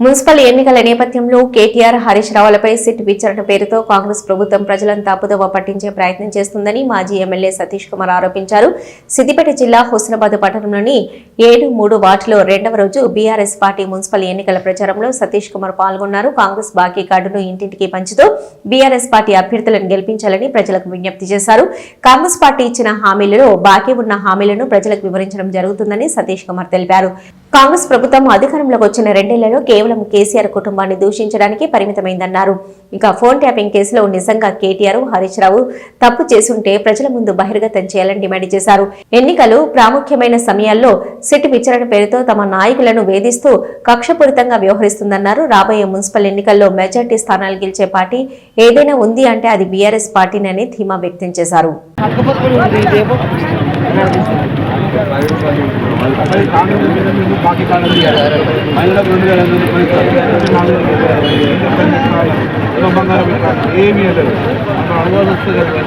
Municipal ఎన్నికల నేపథ్యంలో KTR Harish రావులపై SIT విచారణ పేరుతో కాంగ్రెస్ ప్రభుత్వం ప్రజలను తప్పుదోవ పట్టించే ప్రయత్నం చేస్తుందని మాజీ ఎమ్మెల్యే సతీష్ కుమార్ ఆరోపించారు. సిద్దిపేట జిల్లా హుస్నాబాద్ పట్టణంలోని ఏడు మూడు వార్డులో రెండవ రోజు బీఆర్ఎస్ పార్టీ మున్సిపల్ ఎన్నికల ప్రచారంలో సతీష్ కుమార్ పాల్గొన్నారు. కాంగ్రెస్ బాకీ కార్డును ఇంటింటికి పంచుతూ బీఆర్ఎస్ పార్టీ అభ్యర్థులను గెలిపించాలని ప్రజలకు విజ్ఞప్తి చేశారు. కాంగ్రెస్ పార్టీ ఇచ్చిన హామీలలో బాకీ ఉన్న హామీలను ప్రజలకు వివరించడం జరుగుతుందని సతీష్ కుమార్ తెలిపారు. కాంగ్రెస్ ప్రభుత్వం అధికారంలోకి వచ్చిన రెండేళ్ళలో కేవలం కేసీఆర్ కుటుంబాన్ని దూషించడానికి పరిమితమైందన్నారు. ఇక ఫోన్ ట్యాపింగ్ కేసులో నిజంగా కేటీఆర్ హరీష్ రావు తప్పు చేసుంటే ప్రజల ముందు బహిర్గతం చేయాలని డిమాండ్ చేశారు. ఎన్నికలు ప్రాముఖ్యమైన సమయాల్లో సిట్ విచారణ పేరుతో తమ నాయకులను వేధిస్తూ కక్షపూరితంగా వ్యవహరిస్తుందన్నారు. రాబోయే మున్సిపల్ ఎన్నికల్లో మెజార్టీ స్థానాలు గెలిచే పార్టీ ఏదైనా ఉంది అంటే అది బీఆర్ఎస్ పార్టీనని ధీమా వ్యక్తం చేశారు. మరి కాంగ్రెస్ మీద మేము బాకీ కాలం చేయాలి మహిళలకు రెండు వేల ఎనిమిది రూపాయలు నాలుగు వేల రూపాయలు ఇలా బంగారం ఇవ్వాలి. ఏమీ లేదు అక్కడ అడగాల్సి వస్తుంది కదా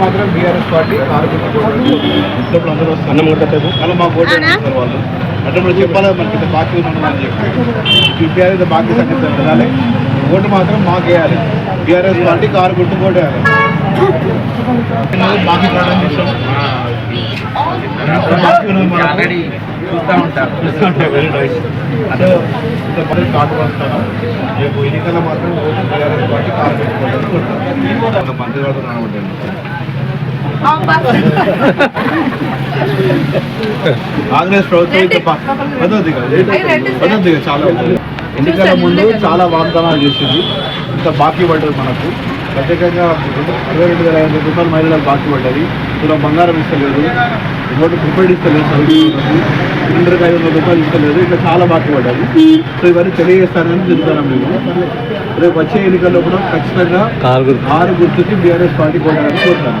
మాత్రం బీఆర్ఎస్ పార్టీ ఆరోగ్య ఇంట్లో అందరూ అన్నం కొట్టలేదు మళ్ళీ మాకు ఓటు వాళ్ళు? అంటే మనం చెప్పాలి? మనకి ఇంత బాకీ ఉన్నాను అని చెప్పి. బీఆర్ఎస్ బాకీ సంగతి వెళ్ళాలి ఓటు మాత్రం మాకు వేయాలి బీఆర్ఎస్ పార్టీ కారు గుర్తు ఓటు వేయాలి బాకీ కావడం చేస్తాం. బాకీ. చూస్తూ ఉంటారు. వెరీ నైస్ సో ఇంత పని కార్డు వస్తాను రేపు ఎన్నికల మాత్రం ఓటు బీఆర్ఎస్ పార్టీ కారు పెట్టుకోవడానికి మంత్రి గారు రావద్దండి కాంగ్రెస్ ప్రభుత్వం చాలా ఎన్నికల ముందు చాలా వాగ్దానాలు చేసింది. ఇంత బాకీ పడ్డది మనకు. ప్రత్యేకంగా ఇరవై రెండు వేల ఐదు వందల రూపాయలు మహిళలకు బాకీ పడ్డది. ఇలా బంగారం ఇస్తలేదు. ఇంకోటి ప్రిపేర్డ్ ఇస్తలేదు సిలిండర్కి ఐదు వందల రూపాయలు ఇస్తలేదు. ఇట్లా చాలా బాకీ పడ్డది. సో ఇవన్నీ తెలియజేస్తానని చెప్తాను మేము. రేపు వచ్చే ఎన్నికల్లో కూడా ఖచ్చితంగా ఆరు గుర్తుకి బీఆర్ఎస్ పార్టీ కొట్టాలని కోరుతాను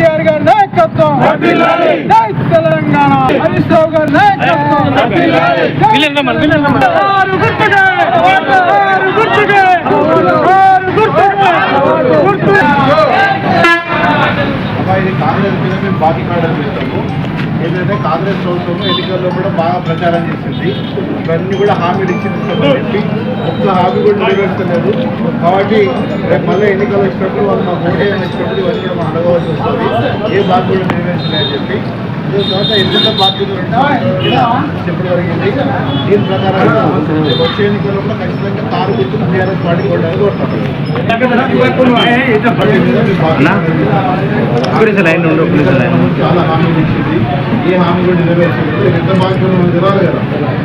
నాయకత్వం తెలంగాణ! హరీష్ రావు గారి నాయకత్వం ఆరు గుర్తుకే ఆరు గుర్తుకే ఆరు గుర్తుకే గుర్తు అబ్బా ఇది కాంగ్రెస్ మీద మేము బాకీ కావడం చేస్తాము ఏంటంటే కాంగ్రెస్ ప్రభుత్వం ఎన్నికల్లో కూడా బాగా ప్రచారం చేసింది. ఇవన్నీ కూడా హామీలు ఇచ్చింది కాబట్టి ఒక్క హామీ కూడా నెరవేర్చలేదు. కాబట్టి రేపు మళ్ళీ ఎన్నికలు వచ్చినప్పుడు వాళ్ళు మా ఓటే వచ్చినప్పుడు ఇవన్నీ కూడా మనం అడగవలసి వస్తుంది. ఏ బాధ్యత నెరవేర్చలేదని చెప్పి తర్వాత ఎంత బాధ్యత చెప్పడం జరిగింది. దీని ప్రకారం రేపు వచ్చే ఎన్నికల్లో ఖచ్చితంగా కారు గుర్తులు టీఆర్ఎస్ పార్టీ కూడా చాలా హామీలు ఇచ్చింది. ఏ హామీ కూడా నెరవేర్చింది. ఎంత బాధ్యత మనకు తెలియాలి కదా.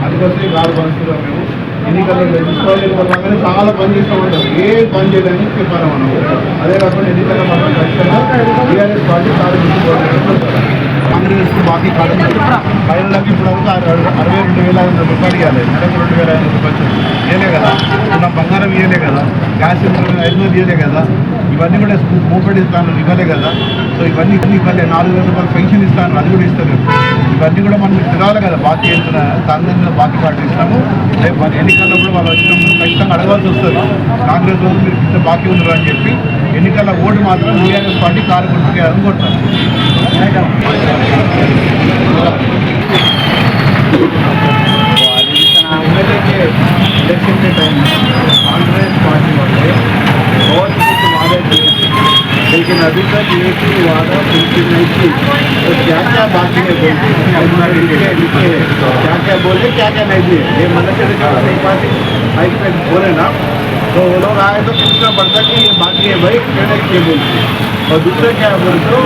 అందుకోసమే కారు పంచుతున్నాం మేము ఎన్నికల్లో మున్సిపాలిటీ వల్లగానే చాలా పని చేస్తూ ఉంటాం. ఏ పని చేయలేని చెప్పాలి మనం. అదే కాకుండా ఎన్నికల్లో మనం ఖచ్చితంగా టీఆర్ఎస్ పార్టీ కారు కాంగ్రెస్ బాకీ కాదు. మహిళలకు ఇప్పుడు వరకు అరవై రెండు వేల ఐదు వందల రూపాయలు ఇవ్వాలి. నెలకు రెండు వేల ఐదు వందల రూపాయలు ఇవ్వలే కదా. ఉన్న బంగారం ఇవ్వలే కదా. గ్యాస్ సిలిండర్ ఐదు వందలు ఇవ్వలే కదా. ఇవన్నీ కూడా మూపెడ్ ఇస్తాను ఇవ్వలే కదా. సో ఇవన్నీ ఇవన్నీ ఇవ్వలే నాలుగు వేల రూపాయలు పెన్షన్ ఇస్తాను అది కూడా ఇస్తారు ఇవన్నీ కూడా మనం తిరగాలి కదా బాకీ వెళ్తున్నా దాని బాకీ కార్డు ఇస్తాము. రేపు మన ఎన్నికల్లో కూడా వాళ్ళు వచ్చినప్పుడు ఖచ్చితంగా అడగాల్సి వస్తుంది. కాంగ్రెస్ వాళ్ళు మీరు ఇంత బాకీ ఉన్నారు అని చెప్పి ఎన్నికల ఓటు మాత్రం టీఆర్ఎస్ పార్టీ కార్యకర్తలు అనుకుంటున్నారు एक ही वादा तो क्या क्या बाकी है बोलते क्या क्या नहीं दिए ये मतलब पार्टी ना तो लोग आए तो पूछना पड़ता कि ये बाकी है भाई नहीं किए बोलते और दूसरे क्या बोलते हो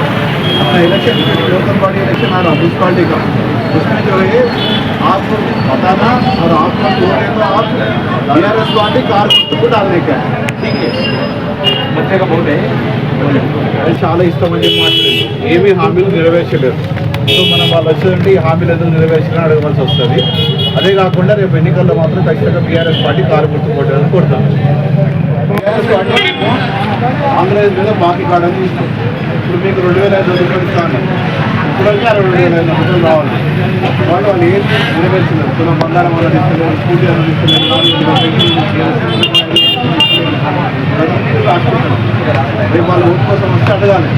अपना इलेक्शन लोकल बॉडी इलेक्शन आ रहा म्यूनसिपालिटी का उसमें जो है आपको बताना और आपका बोले तो आप B R S party car को डालने का है నెరవేర్చకపోతే అది చాలా ఇష్టం అని చెప్పి మాట్లాడింది. ఏమీ హామీలు నెరవేర్చలేదు. సో మనం వాళ్ళు వచ్చేటువంటి హామీలు ఎదురు నెరవేర్చాలని అడగవలసి వస్తుంది. అదే కాకుండా రేపు ఎన్నికల్లో మాత్రం ఖచ్చితంగా బీఆర్ఎస్ పార్టీ కారు గుర్తుపట్టాలని కోరుతాం ఆంధ్రప్రదేశ్ మీద బాకీ కాడని ఇప్పుడు మీకు రెండు వేల ఐదు వందల ఇస్తాను అరవై వేల రూపాయలు రావాలి వాళ్ళు వాళ్ళు ఏం నెరవేర్చలేదు కులం బంగారం వల్ల ఇస్తలేదు స్కూటీ వల్ల ఇస్తలేదు రేపు వాళ్ళు ఓటు కోసం వస్తే అడగాలి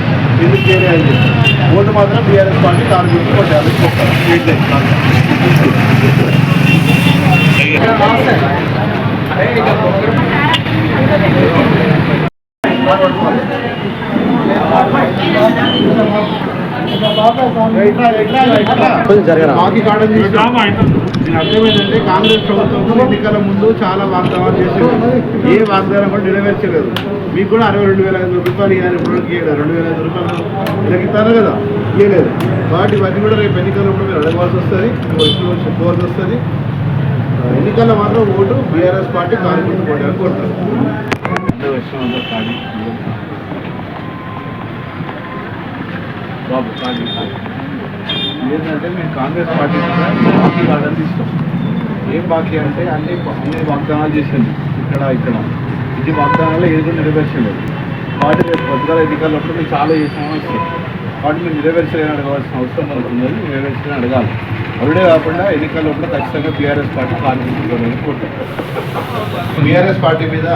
ఎందుకు చేయలే అని చెప్పి ఓటు మాత్రం బీఆర్ఎస్ పార్టీ కారు అది కొట్టాలి స్టేట్ లైఫ్ కాడని నేను అర్థమైందంటే కాంగ్రెస్ ప్రభుత్వం ఎన్నికల ముందు చాలా వాగ్దానాలు చేసింది. ఏ వాగ్దానం కూడా నెరవేర్చలేదు. మీకు కూడా అరవై రెండు వేల ఐదు రూపాయలు ఇవ్వాలి ఇప్పుడు ఇవ్వలేదు. రెండు వేల ఐదు రూపాయలు వీళ్ళకి ఇస్తాను కదా ఇవ్వలేదు. కాబట్టి ఇవన్నీ కూడా రేపు ఎన్నికల్లో మీరు అడగవలసి వస్తుంది. వచ్చిన చెప్పుకోవాల్సి వస్తుంది. ఎన్నికల్లో మాత్రం vote BRS party Congress party అని కోరుతారు. బాబు. ఏంటంటే మేము కాంగ్రెస్ పార్టీ బాకీ కాదని తీస్తాం ఏం బాకీ అంటే అన్ని అన్ని వాగ్దానాలు చేసింది ఇక్కడ ఇక్కడ. ఇది వాగ్దానాలు ఏది కూడా నెరవేర్చలేదు. వాటి రేపు పొద్దుగాల అప్పుడు మేము చాలా చేసామని వస్తుంది వాటి మేము నెరవేర్చలేని అడగాల్సిన అవసరం మనకు నెరవేర్చలేని అడగాలి. అవిడే కాకుండా ఎన్నికల్లో కూడా ఖచ్చితంగా బీఆర్ఎస్ పార్టీ కార్మికులు కోరుతాం బీఆర్ఎస్ పార్టీ మీద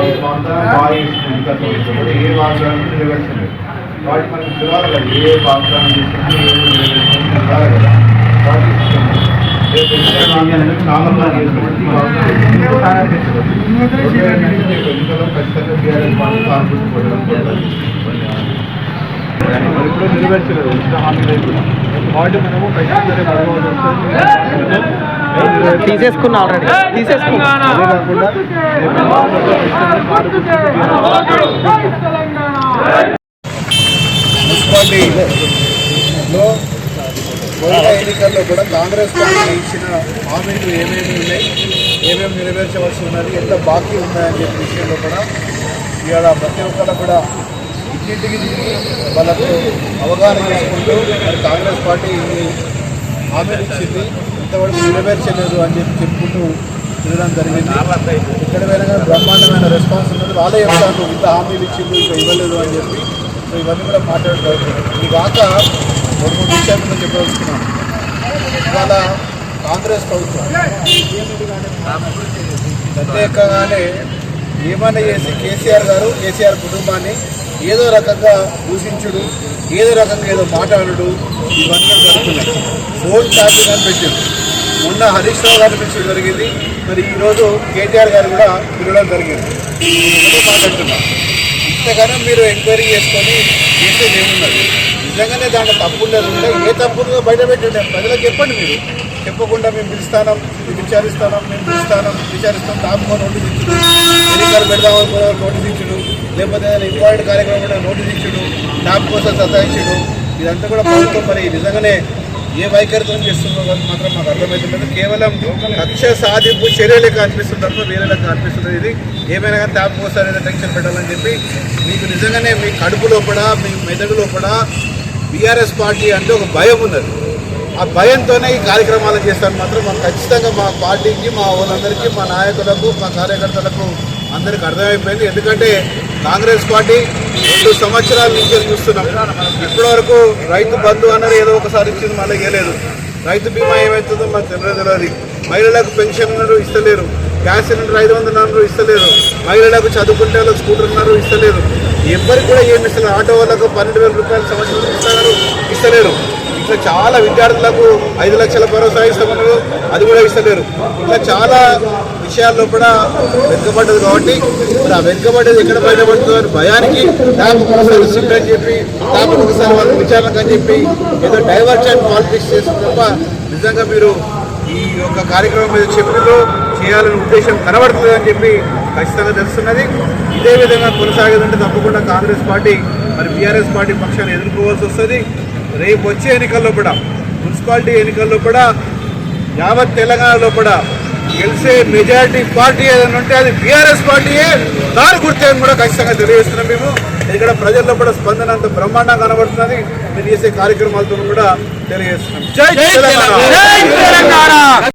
ఏ వాగ్దానం బాగా చేస్తుంది ఇంకా తోడుతుంది. ఏ వాగ్దానం నెరవేర్చలేదు వాటి మనకి తెలియాలి కదా ఏ వాగ్దానం చేస్తుంది ఏ నెరవేర్చింది తెలియాలి కదా వాటి ఇష్టం. రేపు ఎన్నికల నాణ్యాలను చాలా మంది చేస్తున్నట్టు ఈ వాగ్దానం సారా చేస్తారు. రేపు ఎన్నికల్లో ఖచ్చితంగా బీఆర్ఎస్ పార్టీ కాంగ్రెస్ కొట్టడం మరి ఇప్పుడు నెరవేర్చలేదు హామీ వాటి మనము. తీసేసుకున్నా ఆల్రెడీ తీసేసుకున్నా ఎన్నికల్లో మున్సిపాలిటీలో కూడా కాంగ్రెస్ పార్టీ ఇచ్చిన హామీలు ఏమేమి ఉన్నాయి ఏమేమి నెరవేర్చవలసి ఉన్నది ఎంత బాకీ ఉన్నాయని చెప్పి విషయంలో కూడా ఇవాళ ప్రతి ఒక్కరు కూడా ఇంటింటికి తిరిగి వాళ్ళకు అవగాహన చేసుకుంటూ మరి కాంగ్రెస్ పార్టీ హామీ హామీలు ఇచ్చింది. ఇంతవరకు నెరవేర్చలేదు అని చెప్పి చెప్పుకుంటూ తిరగడం జరిగింది. ఇక్కడ వేరే బ్రహ్మాండమైన రెస్పాన్స్ ఉన్నది. వాళ్ళే చెప్తారు ఇంత హామీలు ఇచ్చింది ఇంకా ఇవ్వలేదు అని చెప్పి. సో ఇవన్నీ కూడా మాట్లాడుకోవచ్చు ఇది కాక మూడు మూడు విషయాలు నేను చెప్పదలుచుకున్నాను ఇవాళ కాంగ్రెస్ ప్రభుత్వం ప్రత్యేకంగానే ఏమైనా చేసి కేసీఆర్ గారు కేసీఆర్ కుటుంబాన్ని ఏదో రకంగా దూషించుడు ఏదో రకంగా ఏదో మాట్లాడుడు ఇవన్నీ జరుగుతున్నాయి. ఫోన్ ఛార్జింగ్ అని పెట్టారు. మొన్న హరీష్ రావు గారిని పిలిచడం జరిగింది. మరి ఈరోజు కేటీఆర్ గారు కూడా పిలవడం జరిగింది. నేను మాట్లాడుతున్నా. ఇంతగానో మీరు ఎంక్వైరీ చేసుకొని చేసేది ఏమున్నది? నిజంగానే దాంట్లో తప్పు ఉన్నది ఉంటే ఏ తప్పు బయట పెట్టండి. ప్రజలకు చెప్పండి మీరు. చెప్పకుండా మేము పిలుస్తాం మేము విచారిస్తాం మేము పిలుస్తాం విచారిస్తాం తాపుకొని నోటీస్ ఇచ్చుడు. ఎన్నికలు పెడదామని కూడా నోటీస్ ఇచ్చుడు. లేకపోతే ఏదైనా ఇంపార్టెంట్ కార్యక్రమం కూడా నోటీస్ ఇచ్చుడు. టాప్ కోసం సతాయించుడు. ఇదంతా కూడా ప్రభుత్వం మరి నిజంగానే ఏ వైఖరితో చేస్తుందో మాత్రం మాకు అర్థమవుతుంటుంది కేవలం కక్ష సాధింపు చర్యలే అనిపిస్తుంది తప్ప వేరే లెక్క అనిపిస్తుంది ఇది. ఏమైనా కానీ ట్యాప్ కోసం టెన్షన్ పెట్టాలని చెప్పి మీకు నిజంగానే మీ కడుపు లోపల మీ మెదడు లోపల బీఆర్ఎస్ పార్టీ అంటే ఒక భయం ఉన్నది. ఆ భయంతోనే ఈ కార్యక్రమాలు చేస్తాను మాత్రం. మాకు ఖచ్చితంగా మా పార్టీకి మా వాళ్ళందరికీ మా నాయకులకు మా కార్యకర్తలకు అందరికి అర్థమైపోయింది. ఎందుకంటే కాంగ్రెస్ పార్టీ రెండు సంవత్సరాల నుంచి చూస్తున్నాం. ఇప్పటివరకు రైతు బంధు అన్నది ఏదో ఒకసారి ఇచ్చింది మళ్ళీ ఇవ్వలేదు రైతు బీమా ఏమవుతుందో మాకు తెలియదు తెలియదు మహిళలకు పెన్షన్ ఇస్తలేరు. గ్యాస్ సిలిండర్ ఐదు వందల అన్నారు ఇస్తలేరు. మహిళలకు చదువుకుంటే వాళ్ళకి స్కూటర్ ఉన్నారు ఇస్తలేరు. ఎవరికి కూడా ఏమి ఇస్తలేరు. ఆటో వాళ్ళకు పన్నెండు వేల రూపాయలు సంవత్సరం ఇస్తున్నారు ఇస్తలేరు. ఇట్లా చాలా విద్యార్థులకు ఐదు లక్షల భరోసా ఇస్తామన్నారు అది కూడా ఇస్తలేరు. ఇట్లా చాలా విషయాల్లో కూడా వెనుకబడ్డది కాబట్టి మరి ఆ వెనుకబడ్డది ఎక్కడ బయటపడుతుందో అని భయానికి ఒకసారి సిట్ అని చెప్పి ట్యాప్ ఒకసారి వాళ్ళకి విచారణకు అని చెప్పి ఏదో డైవర్షన్ పాలిటిక్స్ చేసిన తప్ప నిజంగా మీరు ఈ యొక్క కార్యక్రమం మీద చెప్పిలో చేయాలనే ఉద్దేశం కనబడుతుంది అని చెప్పి ఖచ్చితంగా తెలుస్తున్నది. ఇదే విధంగా కొనసాగేదంటే తప్పకుండా కాంగ్రెస్ పార్టీ మరి బీఆర్ఎస్ పార్టీ పక్షాన్ని ఎదుర్కోవాల్సి వస్తుంది. రేపు వచ్చే ఎన్నికల్లో కూడా మున్సిపాలిటీ ఎన్నికల్లో కూడా యావత్ తెలంగాణలో కూడా గెలిచే మెజారిటీ పార్టీ ఏదైనా ఉంటే అది బీఆర్ఎస్ పార్టీయే. దాని గుర్తే అని కూడా ఖచ్చితంగా తెలియజేస్తున్నాం మేము. ఇక్కడ ప్రజల్లో కూడా స్పందన అంత బ్రహ్మాండంగా కనబడుతున్నది. మీరు చేసే కార్యక్రమాలతో కూడా తెలియజేస్తున్నాం. జై తెలంగాణ.